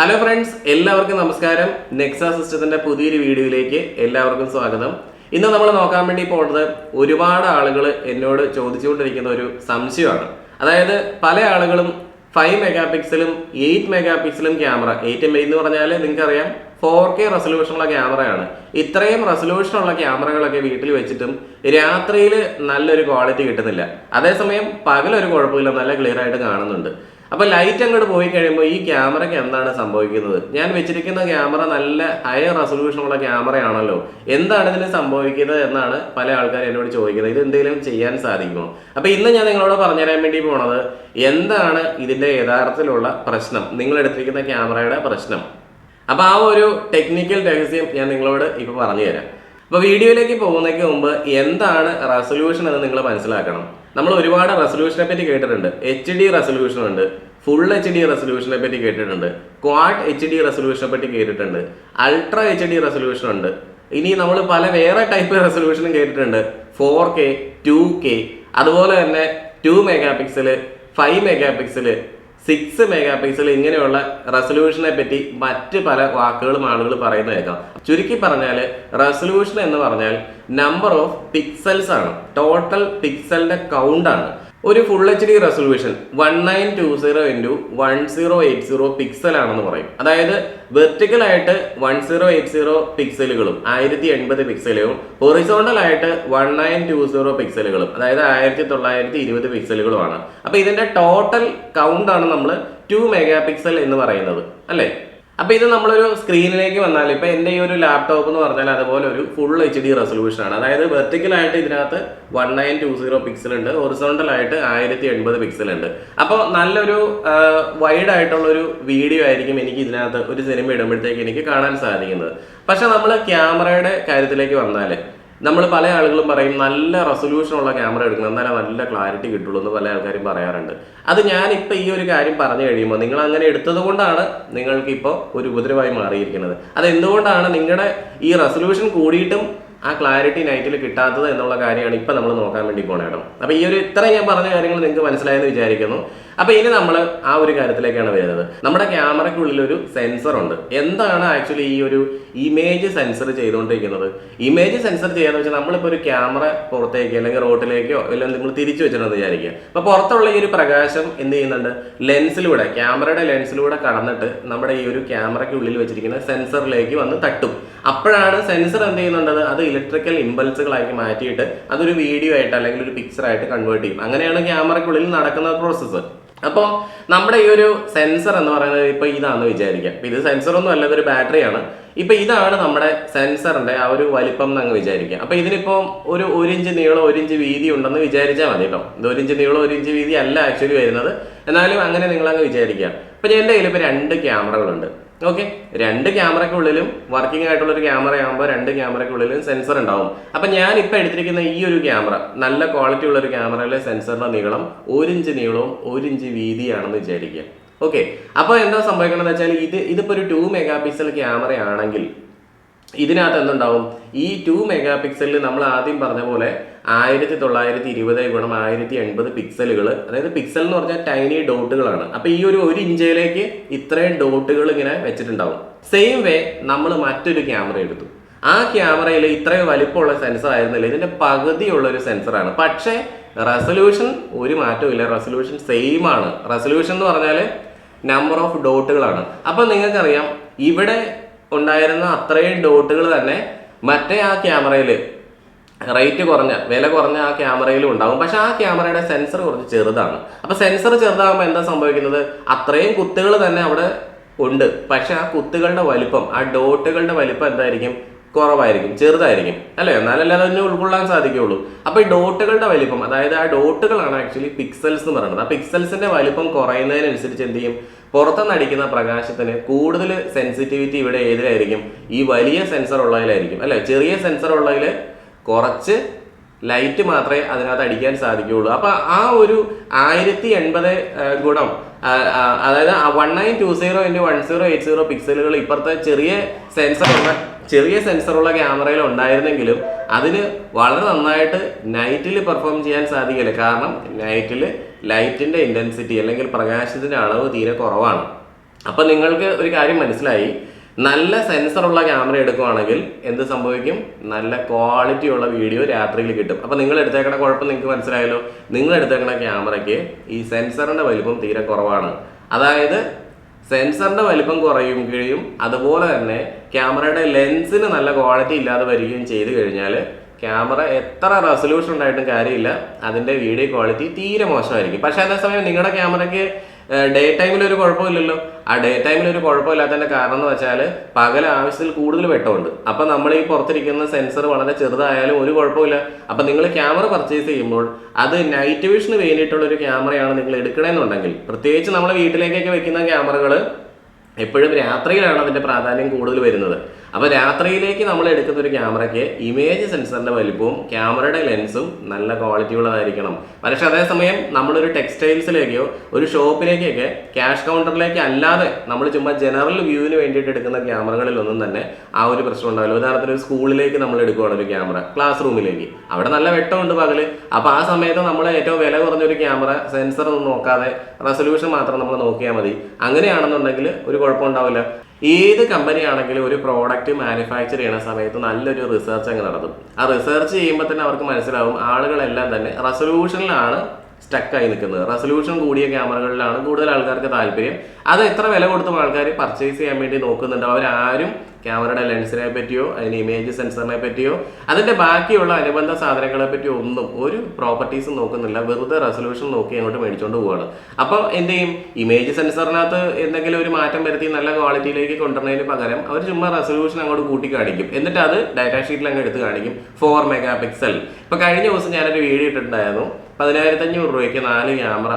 Hello friends എല്ലാവർക്കും നമസ്കാരം. നെക്സ സിസ്റ്റത്തിന്റെ പുതിയൊരു വീഡിയോയിലേക്ക് എല്ലാവർക്കും സ്വാഗതം. ഇന്ന് നമ്മൾ നോക്കാൻ വേണ്ടി പോകുന്നത് ഒരുപാട് ആളുകൾ എന്നോട് ചോദിച്ചുകൊണ്ടിരിക്കുന്ന ഒരു സംശയമാണ്. അതായത് പല ആളുകളും ഫൈവ് മെഗാ പിക്സലും എയ്റ്റ് മെഗാ പിക്സലും ക്യാമറ എയ്റ്റ് എം എന്ന് പറഞ്ഞാൽ നിങ്ങൾക്കറിയാം ഫോർ കെ റെസൊല്യൂഷനുള്ള ക്യാമറയാണ് ഇത്രയും റെസൊല്യൂഷനുള്ള ക്യാമറകളൊക്കെ വീട്ടിൽ വെച്ചിട്ടും രാത്രിയിൽ നല്ലൊരു ക്വാളിറ്റി കിട്ടുന്നില്ല. അതേസമയം പകലൊരു കുഴപ്പമില്ല നല്ല ക്ലിയർ ആയിട്ട് കാണുന്നുണ്ട്. അപ്പൊ ലൈറ്റ് അങ്ങോട്ട് പോയി കഴിയുമ്പോൾ ഈ ക്യാമറയ്ക്ക് എന്താണ് സംഭവിക്കുന്നത്? ഞാൻ വെച്ചിരിക്കുന്ന ക്യാമറ നല്ല ഹൈ റെസൊല്യൂഷനുള്ള ക്യാമറയാണല്ലോ എന്താണ് ഇതിന് സംഭവിക്കുന്നത് എന്നാണ് പല ആൾക്കാരും എന്നോട് ചോദിക്കുന്നത്. ഇത് എന്തെങ്കിലും ചെയ്യാൻ സാധിക്കുമോ? അപ്പോൾ ഇന്ന് ഞാൻ നിങ്ങളോട് പറഞ്ഞുതരാൻ വേണ്ടി പോണത് എന്താണ് ഇതിന്റെ യഥാർത്ഥത്തിലുള്ള പ്രശ്നം? നിങ്ങൾ എടുത്തിരിക്കുന്ന ക്യാമറയുടെ പ്രശ്നം. അപ്പോൾ ആ ഒരു ടെക്നിക്കൽ രഹസ്യം ഞാൻ നിങ്ങളോട് ഇപ്പോൾ പറഞ്ഞു തരാം അപ്പോൾ വീഡിയോയിലേക്ക് പോകുന്നതിന് മുമ്പ് എന്താണ് റെസൊല്യൂഷൻ എന്ന് നിങ്ങൾ മനസ്സിലാക്കണം. നമ്മൾ ഒരുപാട് റെസൊല്യൂഷനെ പറ്റി കേട്ടിട്ടുണ്ട്. എച്ച് ഡി റെസൊല്യൂഷൻ ഉണ്ട്. ഫുൾ എച്ച് ഡി റെസൊല്യൂഷനെ പറ്റി കേട്ടിട്ടുണ്ട്. ക്വാഡ് എച്ച് ഡി റെസൊല്യൂഷനെ പറ്റി കേട്ടിട്ടുണ്ട്. അൾട്രാ എച്ച് ഡി റെസൊല്യൂഷൻ ഉണ്ട്. ഇനി നമ്മൾ പല വേറെ ടൈപ്പ് റെസൊല്യൂഷനും കേട്ടിട്ടുണ്ട്. ഫോർ കെ ടു കെ അതുപോലെ തന്നെ two mega pixel five mega pixel six mega pixel ഇങ്ങനെയുള്ള റെസൊല്യൂഷനെ പറ്റി മറ്റ് പല വാക്കുകളും ആളുകൾ പറയുന്നത് കേൾക്കാം. ചുരുക്കി പറഞ്ഞാൽ റെസൊല്യൂഷൻ എന്ന് പറഞ്ഞാൽ നമ്പർ ഓഫ് പിക്സൽസ് ആണ്. ടോട്ടൽ പിക്സലിന്റെ കൗണ്ട് ആണ്. ഒരു full H D resolution one nine two zero into one zero eight zero pixel ആണെന്ന് പറയും. അതായത് വെർട്ടിക്കൽ ആയിട്ട് വൺ സീറോ എയ്റ്റ് സീറോ പിക്സലുകളും ആയിരത്തി എൺപത് പിക്സലുകളും ഹൊറിസോണ്ടൽ ആയിട്ട് വൺ നയൻ ടു സീറോ പിക്സലുകളും അതായത് ആയിരത്തി തൊള്ളായിരത്തി ഇരുപത് പിക്സലുകളുമാണ് അപ്പൊ ഇതിന്റെ ടോട്ടൽ കൗണ്ട് ആണ് നമ്മൾ ടു മെഗാ പിക്സൽ എന്ന് പറയുന്നത്. അല്ലേ? അപ്പൊ ഇത് നമ്മളൊരു സ്ക്രീനിലേക്ക് വന്നാൽ ഇപ്പൊ എന്റെ ഈ ഒരു ലാപ്ടോപ്പ് എന്ന് പറഞ്ഞാൽ അതുപോലെ ഒരു ഫുൾ എച്ച് ഡി റെസൊല്യൂഷൻ ആണ്. അതായത് വെർട്ടിക്കലായിട്ട് ഇതിനകത്ത് one nine two zero pixel ഉണ്ട്. ഒറിസോണ്ടലായിട്ട് ആയിരത്തി എൺപത് പിക്സൽ ഉണ്ട്. അപ്പോൾ നല്ലൊരു വൈഡ് ആയിട്ടുള്ള ഒരു വീഡിയോ ആയിരിക്കും എനിക്ക് ഇതിനകത്ത് ഒരു സിനിമ ഇടുമ്പോഴത്തേക്ക് എനിക്ക് കാണാൻ സാധിക്കുന്നത്. പക്ഷേ നമ്മൾ ക്യാമറയുടെ കാര്യത്തിലേക്ക് വന്നാൽ നമ്മൾ പല ആളുകളും പറയും നല്ല റെസൊല്യൂഷൻ ഉള്ള ക്യാമറ എടുക്കണം എന്നാലേ നല്ല ക്ലാരിറ്റി കിട്ടുള്ളൂ എന്ന് പല ആൾക്കാരും പറയാറുണ്ട്. അത് ഞാൻ ഞാനിപ്പോൾ ഈ ഒരു കാര്യം പറഞ്ഞു കഴിയുമ്പോൾ നിങ്ങൾ അങ്ങനെ എടുത്തത് കൊണ്ടാണ് നിങ്ങൾക്ക് ഇപ്പോൾ ഒരു ഉപദ്രവമായി മാറിയിരിക്കുന്നത്. അത് എന്തുകൊണ്ടാണ് നിങ്ങളുടെ ഈ റെസൊല്യൂഷൻ കൂടിയിട്ടും ആ ക്ലാരിറ്റി നൈറ്റിൽ കിട്ടാത്തത് എന്നുള്ള കാര്യമാണ് ഇപ്പം നമ്മൾ നോക്കാൻ വേണ്ടി പോണേടം അപ്പോൾ ഈ ഒരു ഇത്ര ഞാൻ പറഞ്ഞ കാര്യങ്ങൾ നിങ്ങൾക്ക് മനസ്സിലായെന്ന് വിചാരിക്കുന്നു. അപ്പോൾ ഇനി നമ്മൾ ആ ഒരു കാര്യത്തിലേക്കാണ് വരുന്നത്. നമ്മുടെ ക്യാമറയ്ക്കുള്ളിൽ ഒരു സെൻസർ ഉണ്ട്. എന്താണ് ആക്ച്വലി ഈ ഒരു ഇമേജ് സെൻസർ ചെയ്തുകൊണ്ടിരിക്കുന്നത്? ഇമേജ് സെൻസർ ചെയ്യാന്ന് വെച്ചാൽ നമ്മളിപ്പോൾ ഒരു ക്യാമറ പുറത്തേക്ക് അല്ലെങ്കിൽ റോട്ടിലേക്കോ അല്ലെങ്കിൽ നിങ്ങൾ തിരിച്ചു വെച്ചിട്ടുണ്ടെന്ന് വിചാരിക്കുക. അപ്പോൾ പുറത്തുള്ള ഈ ഒരു പ്രകാശം എന്ത് ചെയ്യുന്നുണ്ട്? ലെൻസിലൂടെ ക്യാമറയുടെ ലെൻസിലൂടെ കടന്നിട്ട് നമ്മുടെ ഈ ഒരു ക്യാമറയ്ക്കുള്ളിൽ വെച്ചിരിക്കുന്ന സെൻസറിലേക്ക് വന്ന് തട്ടും. അപ്പോഴാണ് സെൻസർ എന്ത് ചെയ്യുന്നുണ്ടത് അത് ഇലക്ട്രിക്കൽ ഇമ്പൾസുകളാക്കി മാറ്റിയിട്ട് അതൊരു വീഡിയോ ആയിട്ട് അല്ലെങ്കിൽ ഒരു പിക്ചർ ആയിട്ട് കൺവേർട്ട് ചെയ്യും. അങ്ങനെയാണ് ക്യാമറയ്ക്കുള്ളിൽ നടക്കുന്ന പ്രോസസ്സ് അപ്പോൾ നമ്മുടെ ഈ ഒരു സെൻസർ എന്ന് പറയുന്നത് ഇപ്പോൾ ഇതാണെന്ന് വിചാരിക്കാം. ഇത് സെൻസർ ഒന്നും അല്ല ഇതൊരു ബാറ്ററിയാണ് ഇപ്പോൾ ഇതാണ് നമ്മുടെ സെൻസറിന്റെ ആ ഒരു വലിപ്പം എന്ന് അങ്ങ് വിചാരിക്കുക അപ്പോൾ ഇതിനിപ്പോൾ ഒരു ഒരു ഇഞ്ച് നീളം ഒരു ഇഞ്ച് വീതി ഉണ്ടെന്ന് വിചാരിച്ചാൽ മതി കേട്ടോ. ഇത് ഒരു ഇഞ്ച് നീളം ഒരു ഇഞ്ച് വീതി അല്ല ആക്ച്വലി വരുന്നത്. എന്നാലും അങ്ങനെ നിങ്ങളങ്ങ് വിചാരിക്കുക ഞാൻ എന്റെ കയ്യിൽ ഇപ്പോൾ രണ്ട് ക്യാമറകളുണ്ട് ഓക്കെ രണ്ട് ക്യാമറയ്ക്കുള്ളിലും വർക്കിംഗ് ആയിട്ടുള്ള ഒരു ക്യാമറ ആകുമ്പോൾ രണ്ട് ക്യാമറയ്ക്കുള്ളിലും സെൻസർ ഉണ്ടാവും. അപ്പം ഞാൻ ഇപ്പം എടുത്തിരിക്കുന്ന ഈ ഒരു ക്യാമറ നല്ല ക്വാളിറ്റി ഉള്ള ഒരു ക്യാമറയിലെ സെൻസറിന്റെ നീളം ഒരു ഇഞ്ച് നീളവും ഒരു ഇഞ്ച് വീതിയാണെന്ന് വിചാരിക്കുക. ഓക്കെ അപ്പോൾ എന്താ സംഭവിക്കണമെന്ന് വെച്ചാൽ ഇത് ഇതിപ്പോൾ ഒരു ടു മെഗാ പിക്സൽ ക്യാമറ ആണെങ്കിൽ ഇതിനകത്ത് എന്തുണ്ടാവും? ഈ ടു മെഗാ പിക്സലിൽ നമ്മൾ ആദ്യം പറഞ്ഞ പോലെ ആയിരത്തി തൊള്ളായിരത്തി ഇരുപത് ഗുണം ആയിരത്തി എൺപത് പിക്സലുകൾ അതായത് പിക്സൽ എന്ന് പറഞ്ഞാൽ ടൈനി ഡോട്ടുകളാണ് അപ്പൊ ഈ ഒരു ഒരു ഇഞ്ചയിലേക്ക് ഇത്രയും ഡോട്ടുകൾ ഇങ്ങനെ വെച്ചിട്ടുണ്ടാവും. സെയിം വേ നമ്മൾ മറ്റൊരു ക്യാമറ എടുത്തു. ആ ക്യാമറയിൽ ഇത്രയും വലിപ്പമുള്ള സെൻസർ ആയിരുന്നില്ല. ഇതിന്റെ പകുതിയുള്ള ഒരു സെൻസറാണ് പക്ഷേ റെസൊല്യൂഷൻ ഒരു മാറ്റവും റെസൊല്യൂഷൻ സെയിം ആണ്. റെസൊല്യൂഷൻ എന്ന് പറഞ്ഞാൽ നമ്പർ ഓഫ് ഡോട്ടുകളാണ് അപ്പൊ നിങ്ങൾക്കറിയാം ഇവിടെ ഉണ്ടായിരുന്ന അത്രയും ഡോട്ടുകൾ തന്നെ മറ്റേ ആ ക്യാമറയിൽ റേറ്റ് കുറഞ്ഞ വില കുറഞ്ഞ ആ ക്യാമറയിലും ഉണ്ടാകും പക്ഷെ ആ ക്യാമറയുടെ സെൻസർ കുറച്ച് ചെറുതാണ്. അപ്പൊ സെൻസർ ചെറുതാകുമ്പോൾ എന്താ സംഭവിക്കുന്നത്? അത്രയും കുത്തുകൾ തന്നെ അവിടെ ഉണ്ട്. പക്ഷെ ആ കുത്തുകളുടെ വലിപ്പം ആ ഡോട്ടുകളുടെ വലിപ്പം എന്തായിരിക്കും? കുറവായിരിക്കും ചെറുതായിരിക്കും. അല്ലേ? എന്നാലല്ലേ അതിനെ ഉൾക്കൊള്ളാൻ സാധിക്കുള്ളൂ അപ്പൊ ഈ ഡോട്ടുകളുടെ വലിപ്പം അതായത് ആ ഡോട്ടുകളാണ് ആക്ച്വലി പിക്സൽസ് എന്ന് പറയുന്നത്. ആ പിക്സൽസിന്റെ വലിപ്പം കുറയുന്നതിനനുസരിച്ച് എന്ത് ചെയ്യും? പുറത്തുനിന്ന് അടിക്കുന്ന പ്രകാശത്തിന് കൂടുതൽ സെൻസിറ്റിവിറ്റി ഇവിടെ ഏതിലായിരിക്കും? ഈ വലിയ സെൻസർ ഉള്ളതിലായിരിക്കും. അല്ലെ? ചെറിയ സെൻസർ ഉള്ളതിൽ കുറച്ച് ലൈറ്റ് മാത്രമേ അതിനകത്ത് അടിക്കാൻ സാധിക്കുകയുള്ളൂ. അപ്പോൾ ആ ഒരു ആയിരത്തി എൺപത് ഗുണം അതായത് one nine two zero into one zero eight zero പിക്സലുകൾ ഇപ്പുറത്തെ ചെറിയ സെൻസറുള്ള ചെറിയ സെൻസറുള്ള ക്യാമറയിൽ ഉണ്ടായിരുന്നെങ്കിലും അതിന് വളരെ നന്നായിട്ട് നൈറ്റിൽ പെർഫോം ചെയ്യാൻ സാധിക്കില്ല. കാരണം നൈറ്റിൽ ലൈറ്റിന്റെ ഇന്റൻസിറ്റി അല്ലെങ്കിൽ പ്രകാശത്തിന്റെ അളവ് തീരെ കുറവാണ്. അപ്പം നിങ്ങൾക്ക് ഒരു കാര്യം മനസ്സിലായി. നല്ല സെൻസറുള്ള ക്യാമറ എടുക്കുവാണെങ്കിൽ എന്ത് സംഭവിക്കും? നല്ല ക്വാളിറ്റി ഉള്ള വീഡിയോ രാത്രിയിൽ കിട്ടും. അപ്പൊ നിങ്ങൾ എടുത്തേക്കണ കുഴപ്പം നിങ്ങൾക്ക് മനസ്സിലായല്ലോ. നിങ്ങൾ എടുത്തേക്കണ ക്യാമറയ്ക്ക് ഈ സെൻസറിന്റെ വലിപ്പം തീരെ കുറവാണ്. അതായത് സെൻസറിന്റെ വലിപ്പം കുറയുകയും അതുപോലെ തന്നെ ക്യാമറയുടെ ലെൻസിന് നല്ല ക്വാളിറ്റി ഇല്ലാതെ വരികയും ചെയ്തു കഴിഞ്ഞാൽ ക്യാമറ എത്ര റെസൊല്യൂഷൻ ഉണ്ടായിട്ടും കാര്യമില്ല. അതിന്റെ വീഡിയോ ക്വാളിറ്റി തീരെ മോശമായിരിക്കും. പക്ഷേ അതേസമയം നിങ്ങളുടെ ക്യാമറയ്ക്ക് ഡേ ടൈമിൽ ഒരു കുഴപ്പമില്ലല്ലോ. ആ ഡേ ടൈമിൽ ഒരു കുഴപ്പമില്ലാത്തതിന്റെ കാരണം എന്ന് വെച്ചാൽ പകൽ ആവശ്യത്തിൽ കൂടുതൽ വെട്ടമുണ്ട്. അപ്പം നമ്മൾ ഈ പുറത്തിരിക്കുന്ന സെൻസർ വളരെ ചെറുതായാലും ഒരു കുഴപ്പമില്ല. അപ്പം നിങ്ങൾ ക്യാമറ പർച്ചേസ് ചെയ്യുമ്പോൾ അത് നൈറ്റ് വിഷന് വേണ്ടിയിട്ടുള്ള ഒരു ക്യാമറയാണ് നിങ്ങൾ എടുക്കണമെന്നുണ്ടെങ്കിൽ പ്രത്യേകിച്ച് നമ്മൾ വീട്ടിലേക്കൊക്കെ വെക്കുന്ന ക്യാമറകൾ എപ്പോഴും രാത്രിയിലാണ് അതിന്റെ പ്രാധാന്യം കൂടുതൽ വരുന്നത്. അപ്പോൾ രാത്രിയിലേക്ക് നമ്മൾ എടുക്കുന്ന ഒരു ക്യാമറയ്ക്ക് ഇമേജ് സെൻസറിന്റെ വലിപ്പവും ക്യാമറയുടെ ലെൻസും നല്ല ക്വാളിറ്റി ഉള്ളതായിരിക്കണം. പക്ഷേ അതേസമയം നമ്മളൊരു ടെക്സ്റ്റൈൽസിലേക്കോ ഒരു ഷോപ്പിലേക്കൊക്കെ ക്യാഷ് കൗണ്ടറിലേക്ക് അല്ലാതെ നമ്മൾ ചുമ്മാ ജനറൽ വ്യൂവിന് വേണ്ടിയിട്ട് എടുക്കുന്ന ക്യാമറകളിലൊന്നും തന്നെ ആ ഒരു പ്രശ്നം ഉണ്ടാവില്ല. ഉദാഹരണത്തിന് ഒരു സ്കൂളിലേക്ക് നമ്മൾ എടുക്കുകയാണ് ഒരു ക്യാമറ ക്ലാസ് റൂമിലേക്ക് അവിടെ നല്ല വെട്ടമുണ്ട് പകൽ. അപ്പോൾ ആ സമയത്ത് നമ്മൾ ഏറ്റവും വില കുറഞ്ഞ ഒരു ക്യാമറ സെൻസർ ഒന്നും നോക്കാതെ റെസൊല്യൂഷൻ മാത്രം നമ്മൾ നോക്കിയാൽ മതി. അങ്ങനെയാണെന്നുണ്ടെങ്കിൽ ഒരു കുഴപ്പമുണ്ടാവില്ല. ഏത് കമ്പനി ആണെങ്കിലും ഒരു പ്രോഡക്റ്റ് മാനുഫാക്ചർ ചെയ്യുന്ന സമയത്ത് നല്ലൊരു റിസർച്ച് അങ്ങ് നടത്തും. ആ റിസർച്ച് ചെയ്യുമ്പോൾ തന്നെ അവർക്ക് മനസ്സിലാവും ആളുകളെല്ലാം തന്നെ റെസൊല്യൂഷനിലാണ് സ്റ്റക്കായി നിൽക്കുന്നത്. റെസൊല്യൂഷൻ കൂടിയ ക്യാമറകളിലാണ് കൂടുതൽ ആൾക്കാർക്ക് താല്പര്യം. അത് എത്ര വില കൊടുത്തും ആൾക്കാർ പർച്ചേസ് ചെയ്യാൻ വേണ്ടി നോക്കുന്നുണ്ട്. അവരാരും ക്യാമറയുടെ ലെൻസിനെ പറ്റിയോ അതിന് ഇമേജ് സെൻസറിനെ പറ്റിയോ അതിന്റെ ബാക്കിയുള്ള അനുബന്ധ സാധനങ്ങളെ പറ്റിയോ ഒന്നും ഒരു പ്രോപ്പർട്ടീസും നോക്കുന്നില്ല. വെറുതെ റെസൊല്യൂഷൻ നോക്കി അങ്ങോട്ട് മേടിച്ചുകൊണ്ട് പോവുകയാണ് അപ്പോൾ എന്ത് ചെയ്യും ഇമേജ് സെൻസറിനകത്ത് എന്തെങ്കിലും ഒരു മാറ്റം വരുത്തി നല്ല ക്വാളിറ്റിയിലേക്ക് കൊണ്ടുവരുന്നതിന് പകരം അവർ ചുമ്മാ റെസൊല്യൂഷൻ അങ്ങോട്ട് കൂട്ടി കാണിക്കും. എന്നിട്ട് അത് ഡാറ്റാ ഷീറ്റിൽ അങ്ങ് എടുത്ത് കാണിക്കും. ഫോർ മെഗാ പിക്സൽ ഇപ്പോൾ കഴിഞ്ഞ ദിവസം ഞാനൊരു വീഡിയോ ഇട്ടിട്ടുണ്ടായിരുന്നു. പതിനായിരത്തി അഞ്ഞൂറ് രൂപയ്ക്ക് നാല് ക്യാമറ.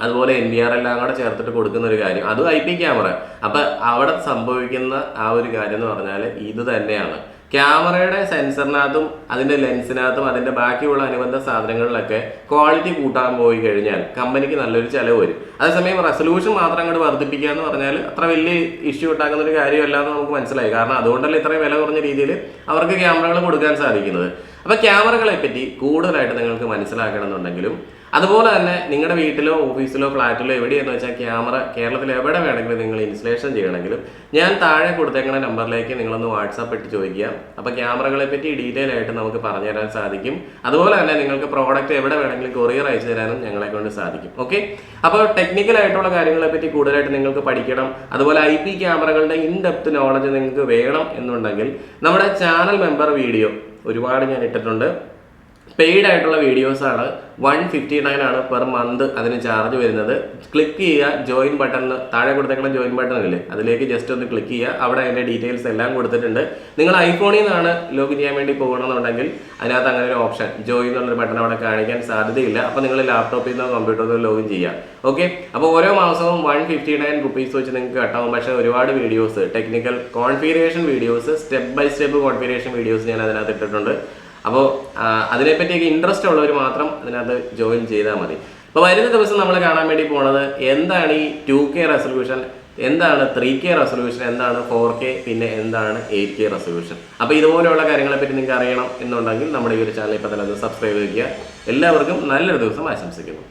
അതുപോലെ എൻ വി ആർ എല്ലാം കൂടെ ചേർത്തിട്ട് കൊടുക്കുന്ന ഒരു കാര്യം. അതും ഐ പി ക്യാമറ. അപ്പൊ അവിടെ സംഭവിക്കുന്ന ആ ഒരു കാര്യം എന്ന് പറഞ്ഞാൽ ഇത് തന്നെയാണ്. ക്യാമറയുടെ സെൻസറിനകത്തും അതിന്റെ ലെൻസിനകത്തും അതിന്റെ ബാക്കിയുള്ള അനുബന്ധ സാധനങ്ങളിലൊക്കെ ക്വാളിറ്റി കൂട്ടാൻ പോയി കഴിഞ്ഞാൽ കമ്പനിക്ക് നല്ലൊരു ചിലവ് വരും. അതേസമയം റെസൊല്യൂഷൻ മാത്രം അങ്ങോട്ട് വർദ്ധിപ്പിക്കുക എന്ന് പറഞ്ഞാൽ അത്ര വലിയ ഇഷ്യൂ ഉണ്ടാക്കുന്ന ഒരു കാര്യമല്ല എന്ന് നമുക്ക് മനസ്സിലായി. കാരണം അതുകൊണ്ടല്ലേ ഇത്രയും വില കുറഞ്ഞ രീതിയിൽ അവർക്ക് ക്യാമറകൾ കൊടുക്കാൻ സാധിക്കുന്നത്. അപ്പോൾ ക്യാമറകളെ പറ്റി കൂടുതലായിട്ട് നിങ്ങൾക്ക് മനസ്സിലാക്കണമെന്നുണ്ടെങ്കിലും അതുപോലെ തന്നെ നിങ്ങളുടെ വീട്ടിലോ ഓഫീസിലോ ഫ്ലാറ്റിലോ എവിടെയെന്ന് വെച്ചാൽ ക്യാമറ കേരളത്തിൽ എവിടെ വേണമെങ്കിലും നിങ്ങൾ ഇൻസ്റ്റലേഷൻ ചെയ്യണമെങ്കിലും ഞാൻ താഴെ കൊടുത്തേക്കുന്ന നമ്പറിലേക്ക് നിങ്ങളൊന്ന് വാട്സാപ്പ് ഇട്ട് ചോദിക്കുക. അപ്പോൾ ക്യാമറകളെ പറ്റി ഡീറ്റെയിൽ ആയിട്ട് നമുക്ക് പറഞ്ഞു തരാൻ സാധിക്കും. അതുപോലെ തന്നെ നിങ്ങൾക്ക് പ്രോഡക്റ്റ് എവിടെ വേണമെങ്കിലും കൊറിയർ അയച്ചു തരാനും ഞങ്ങളെ കൊണ്ട് സാധിക്കും. ഓക്കെ? അപ്പോൾ ടെക്നിക്കൽ ആയിട്ടുള്ള കാര്യങ്ങളെ പറ്റി കൂടുതലായിട്ട് നിങ്ങൾക്ക് പഠിക്കണം. അതുപോലെ ഐ പി ക്യാമറകളുടെ ഇൻ ഡെപ്ത് നോളജ് നിങ്ങൾക്ക് വേണം എന്നുണ്ടെങ്കിൽ നമ്മുടെ ചാനൽ മെമ്പർ വീഡിയോ ഒരുപാട് ഞാൻ ഇട്ടിട്ടുണ്ട്. പെയ്ഡ് ആയിട്ടുള്ള വീഡിയോസ് ആണ്. വൺ ഫിഫ്റ്റി നയൻ ആണ് പെർ മന്ത് അതിന് ചാർജ് വരുന്നത്. ക്ലിക്ക് ചെയ്യുക ജോയിൻ ബട്ടണിന് താഴെ കൊടുത്തേക്കുന്ന ജോയിൻ ബട്ടൺ ഇല്ലേ? അതിലേക്ക് ജസ്റ്റ് ഒന്ന് ക്ലിക്ക് ചെയ്യുക. അവിടെ അതിന്റെ ഡീറ്റെയിൽസ് എല്ലാം കൊടുത്തിട്ടുണ്ട്. നിങ്ങൾ ഐഫോണിൽ നിന്നാണ് ലോഗിൻ ചെയ്യാൻ വേണ്ടി പോകണമെന്നുണ്ടെങ്കിൽ അതിനകത്ത് അങ്ങനെ ഒരു ഓപ്ഷൻ ജോയിൻ എന്നുള്ളൊരു ബട്ടൺ അവിടെ കാണിക്കാൻ സാധ്യതയില്ല. അപ്പോൾ നിങ്ങൾ ലാപ്ടോപ്പിൽ നിന്നോ കമ്പ്യൂട്ടറിൽ നിന്നോ ലോഗിൻ ചെയ്യുക. ഓക്കെ അപ്പോൾ ഓരോ മാസവും വൺ ഫിഫ്റ്റി നയൻ റുപ്പീസ് വെച്ച് നിങ്ങൾക്ക് കട്ടാവും പക്ഷേ ഒരുപാട് videos technical configuration videos step by step configuration videos ഞാൻ അതിനകത്ത് ഇട്ടിട്ടുണ്ട്. അപ്പോൾ അതിനെപ്പറ്റിയൊക്കെ ഇൻട്രസ്റ്റ് ഉള്ളവർ മാത്രം അതിനകത്ത് ജോയിൻ ചെയ്താൽ മതി. അപ്പോൾ വരുന്ന ദിവസം നമ്മൾ കാണാൻ വേണ്ടി പോണത് എന്താണ് ഈ ടു കെ റെസൊല്യൂഷൻ എന്താണ് ത്രീ കെ റെസൊല്യൂഷൻ എന്താണ് ഫോർ കെ പിന്നെ എന്താണ് എയ്റ്റ് കെ റെസൊല്യൂഷൻ അപ്പോൾ ഇതുപോലെയുള്ള കാര്യങ്ങളെപ്പറ്റി നിങ്ങൾക്ക് അറിയണം എന്നുണ്ടെങ്കിൽ നമ്മുടെ ഈ ഒരു ചാനൽ ഇപ്പോൾ തന്നെ സബ്സ്ക്രൈബ് ചെയ്യുക. എല്ലാവർക്കും നല്ലൊരു ദിവസം ആശംസിക്കുന്നു.